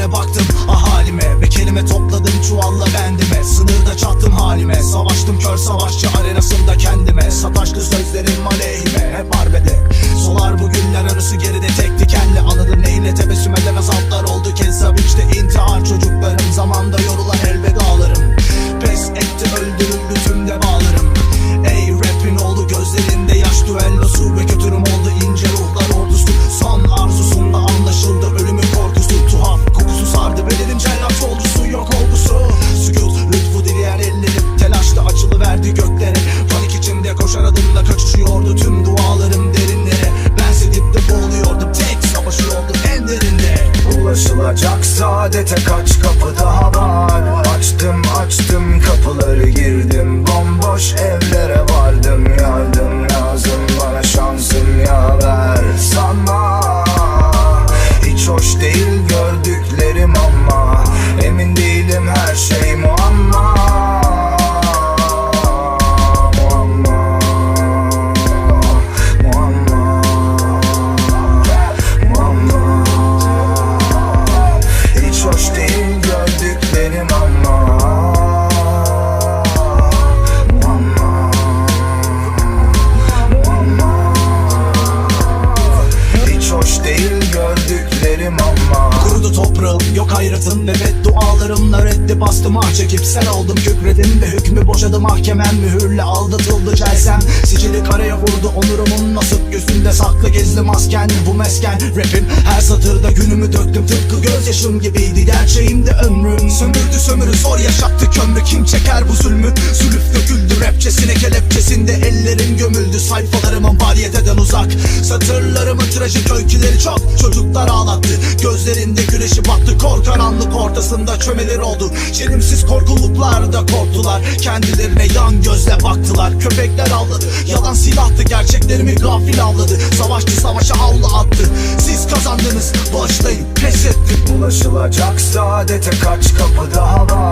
gözlerine baktım ah Ve kelime topladım çuvalla bendime. Sınırda çattım halime. Savaştım kör savaşçı arenasında kendime. Sataşlı sözlerim aleyhime. Hep arbede. Solar bu güller arası geride tek dikenli. Anadın Saadete kaç kapı daha var? Açtım açtım kapıları girdim Bomboş evlere değil gördüklerim ama Toprağım yok hayratın ve beddualarımla reddi bastım ah çekip sen oldum kükredim ve hükmü boşadı mahkemem mühürle aldatıldı celsem. Sicili karaya vurdu onurumun nasıp gözünde saklı gizli masken. Bu mesken Rapim her satırda günümü döktüm tıpkı gözyaşım gibiydi gerçeğimde ömrüm. Sömürdü sömürü zor yaşattı kömrü kim çeker bu zulmü? Sülüf döküldü rapçesine kelepçesinde ellerim gömüldü sayfalarımın variyeteden uzak. Satırlarımın trajik öyküleri çok çocuklar ağlattı Gözlerinde güneşi battı kor karanlık ortasında çömelir oldu. Çelimsiz korkuluklar da korktular. Kendilerine yan gözle baktılar. Köpekler avladı yalan silahtı Gerçeklerimi gafil avladı Savaşçı savaşa havlu attı. Siz kazandınız bağışlayın pes ettim Ulaşılacak saadete kaç kapı daha var